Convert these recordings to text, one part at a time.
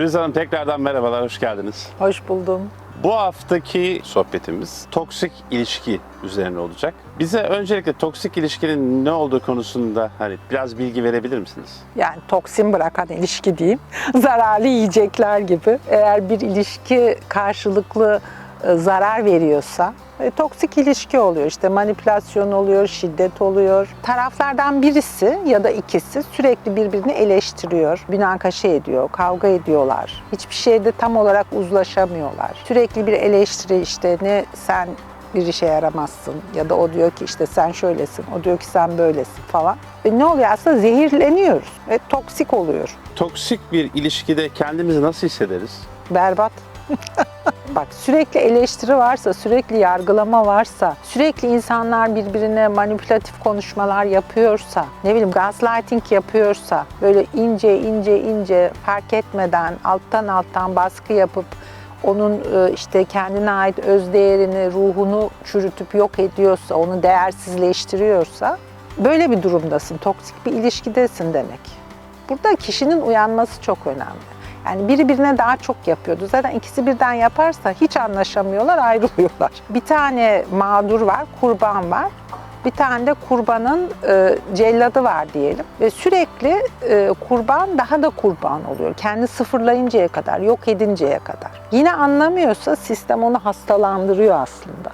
Güliz Hanım tekrardan merhabalar, hoş geldiniz. Hoş buldum. Bu haftaki sohbetimiz toksik ilişki üzerine olacak. Bize öncelikle toksik ilişkinin ne olduğu konusunda hani biraz bilgi verebilir misiniz? Yani toksin bırakan ilişki diyeyim. Zararlı yiyecekler gibi. Eğer bir ilişki karşılıklı zarar veriyorsa e, toksik ilişki oluyor. İşte manipülasyon oluyor, şiddet oluyor. Taraflardan birisi ya da ikisi sürekli birbirini eleştiriyor, münakaşa ediyor, kavga ediyorlar. Hiçbir şeyde tam olarak uzlaşamıyorlar. Sürekli bir eleştiri işte ne sen bir işe yaramazsın ya da o diyor ki işte sen şöylesin, o diyor ki sen böylesin falan. Ve ne oluyor aslında zehirleniyoruz ve toksik oluyor. Toksik bir ilişkide kendimizi nasıl hissederiz? Berbat. Bak sürekli eleştiri varsa, sürekli yargılama varsa, sürekli insanlar birbirine manipülatif konuşmalar yapıyorsa, ne bileyim gaslighting yapıyorsa, böyle ince ince ince fark etmeden alttan alttan baskı yapıp onun e, işte kendine ait öz değerini, ruhunu çürütüp yok ediyorsa, onu değersizleştiriyorsa böyle bir durumdasın. Toksik bir ilişkidesin demek. Burada kişinin uyanması çok önemli. Yani biri birine daha çok yapıyordu. Zaten ikisi birden yaparsa hiç anlaşamıyorlar, ayrılıyorlar. Bir tane mağdur var, kurban var. Bir tane de kurbanın e, celladı var diyelim. Ve sürekli e, kurban daha da kurban oluyor. Kendi sıfırlayıncaya kadar, yok edinceye kadar. Yine anlamıyorsa sistem onu hastalandırıyor aslında.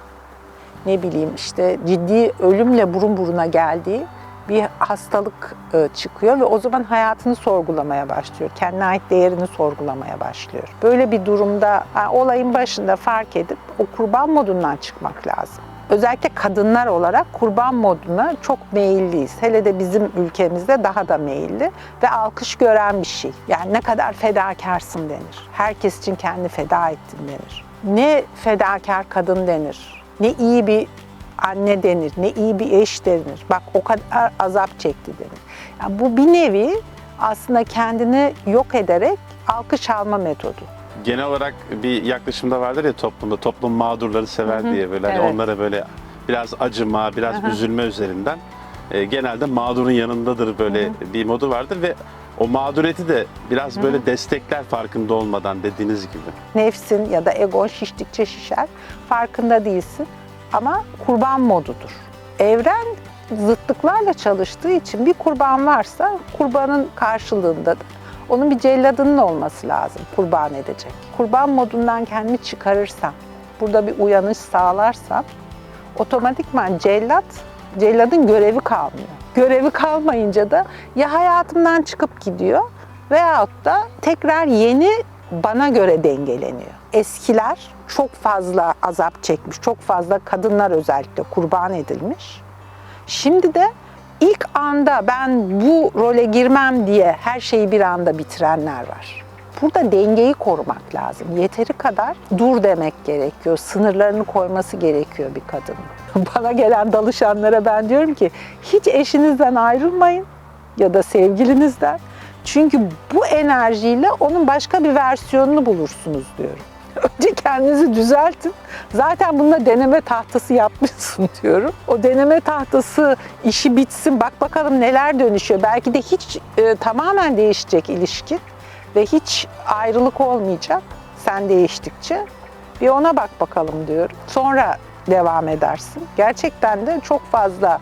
Ne bileyim işte ciddi ölümle burun buruna geldiği bir hastalık e, çıkıyor ve o zaman hayatını sorgulamaya başlıyor. Kendine ait değerini sorgulamaya başlıyor. Böyle bir durumda olayın başında fark edip o kurban modundan çıkmak lazım. Özellikle kadınlar olarak kurban moduna çok meyilliyiz. Hele de bizim ülkemizde daha da meyilli ve alkış gören bir şey. Yani ne kadar fedakarsın denir. Herkes için kendi feda ettin denir. Ne fedakar kadın denir. Ne iyi bir anne denir, ne iyi bir eş denir. Bak o kadar azap çekti denir. Yani bu bir nevi aslında kendini yok ederek alkış alma metodu. Genel olarak bir yaklaşımda vardır ya toplumda, toplum mağdurları sever diye böyle hani evet. onlara böyle biraz acıma, biraz üzülme üzerinden e, genelde mağdurun yanındadır böyle bir modu vardır ve o mağduriyeti de biraz böyle destekler farkında olmadan dediğiniz gibi. Nefsin ya da egon şiştikçe şişer. Farkında değilsin ama kurban modudur. Evren zıtlıklarla çalıştığı için bir kurban varsa kurbanın karşılığında da onun bir celladının olması lazım kurban edecek. Kurban modundan kendimi çıkarırsam, burada bir uyanış sağlarsam otomatikman cellat, celladın görevi kalmıyor. Görevi kalmayınca da ya hayatımdan çıkıp gidiyor veyahut da tekrar yeni bana göre dengeleniyor. Eskiler çok fazla azap çekmiş, çok fazla kadınlar özellikle kurban edilmiş. Şimdi de ilk anda ben bu role girmem diye her şeyi bir anda bitirenler var. Burada dengeyi korumak lazım. Yeteri kadar dur demek gerekiyor. Sınırlarını koyması gerekiyor bir kadının. Bana gelen dalışanlara ben diyorum ki hiç eşinizden ayrılmayın ya da sevgilinizden. Çünkü bu enerjiyle onun başka bir versiyonunu bulursunuz diyorum. Önce kendinizi düzeltin. Zaten bununla deneme tahtası yapmışsın diyorum. O deneme tahtası işi bitsin. Bak bakalım neler dönüşüyor. Belki de hiç e, tamamen değişecek ilişkin ve hiç ayrılık olmayacak sen değiştikçe. Bir ona bak bakalım diyorum. Sonra devam edersin. Gerçekten de çok fazla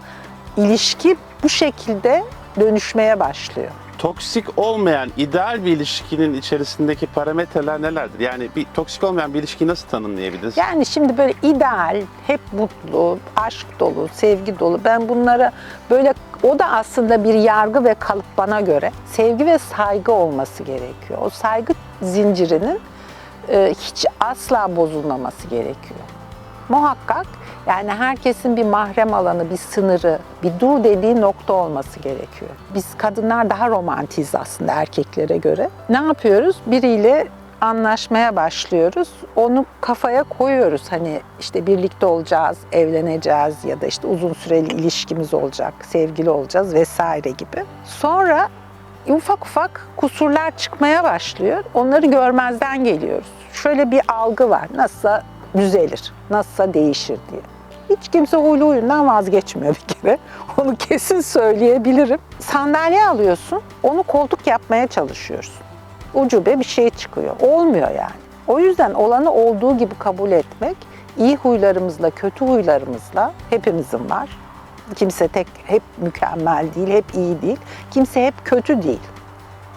ilişki bu şekilde dönüşmeye başlıyor. Toksik olmayan ideal bir ilişkinin içerisindeki parametreler nelerdir? Yani bir toksik olmayan bir ilişkiyi nasıl tanımlayabiliriz? Yani şimdi böyle ideal, hep mutlu, aşk dolu, sevgi dolu. Ben bunlara böyle o da aslında bir yargı ve kalıp bana göre sevgi ve saygı olması gerekiyor. O saygı zincirinin e, hiç asla bozulmaması gerekiyor. Muhakkak yani herkesin bir mahrem alanı, bir sınırı, bir dur dediği nokta olması gerekiyor. Biz kadınlar daha romantiyiz aslında erkeklere göre. Ne yapıyoruz? Biriyle anlaşmaya başlıyoruz. Onu kafaya koyuyoruz. Hani işte birlikte olacağız, evleneceğiz ya da işte uzun süreli ilişkimiz olacak, sevgili olacağız vesaire gibi. Sonra ufak ufak kusurlar çıkmaya başlıyor. Onları görmezden geliyoruz. Şöyle bir algı var. Nasılsa düzelir, nasılsa değişir diye. Hiç kimse huylu huyundan vazgeçmiyor bir kere. Onu kesin söyleyebilirim. Sandalye alıyorsun, onu koltuk yapmaya çalışıyorsun. ucube bir şey çıkıyor. Olmuyor yani. O yüzden olanı olduğu gibi kabul etmek, iyi huylarımızla, kötü huylarımızla hepimizin var. Kimse tek hep mükemmel değil, hep iyi değil. Kimse hep kötü değil.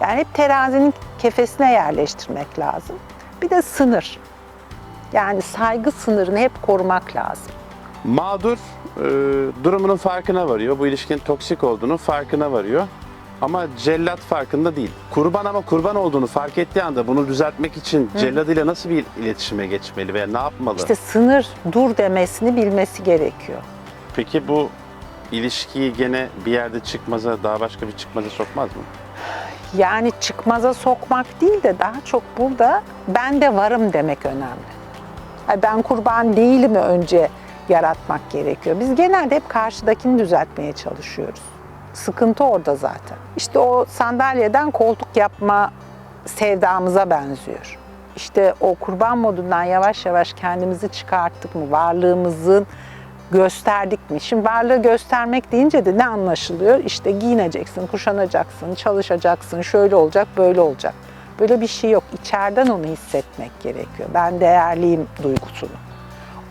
Yani hep terazinin kefesine yerleştirmek lazım. Bir de sınır. Yani saygı sınırını hep korumak lazım. Mağdur e, durumunun farkına varıyor. Bu ilişkinin toksik olduğunu farkına varıyor. Ama cellat farkında değil. Kurban ama kurban olduğunu fark ettiği anda bunu düzeltmek için celladıyla nasıl bir iletişime geçmeli veya ne yapmalı? İşte sınır dur demesini bilmesi gerekiyor. Peki bu ilişkiyi gene bir yerde çıkmaza, daha başka bir çıkmaza sokmaz mı? Yani çıkmaza sokmak değil de daha çok burada ben de varım demek önemli. Ben kurban değilim önce yaratmak gerekiyor. Biz genelde hep karşıdakini düzeltmeye çalışıyoruz. Sıkıntı orada zaten. İşte o sandalyeden koltuk yapma sevdamıza benziyor. İşte o kurban modundan yavaş yavaş kendimizi çıkarttık mı, varlığımızın gösterdik mi? Şimdi varlığı göstermek deyince de ne anlaşılıyor? İşte giyineceksin, kuşanacaksın, çalışacaksın, şöyle olacak, böyle olacak. Böyle bir şey yok. İçeriden onu hissetmek gerekiyor. Ben değerliyim duygusunu.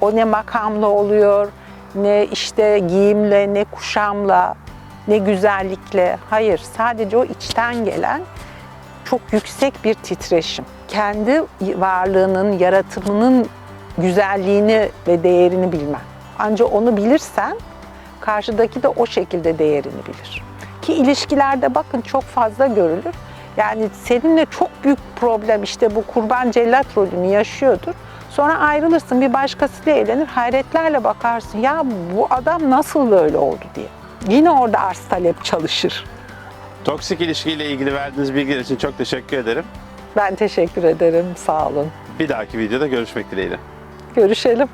O ne makamla oluyor, ne işte giyimle, ne kuşamla, ne güzellikle. Hayır, sadece o içten gelen çok yüksek bir titreşim. Kendi varlığının, yaratımının güzelliğini ve değerini bilmen. Ancak onu bilirsen karşıdaki de o şekilde değerini bilir. Ki ilişkilerde bakın çok fazla görülür. Yani seninle çok büyük problem işte bu kurban cellat rolünü yaşıyordur. Sonra ayrılırsın bir başkasıyla evlenir hayretlerle bakarsın ya bu adam nasıl böyle oldu diye. Yine orada arz talep çalışır. Toksik ilişkiyle ilgili verdiğiniz bilgiler için çok teşekkür ederim. Ben teşekkür ederim sağ olun. Bir dahaki videoda görüşmek dileğiyle. Görüşelim.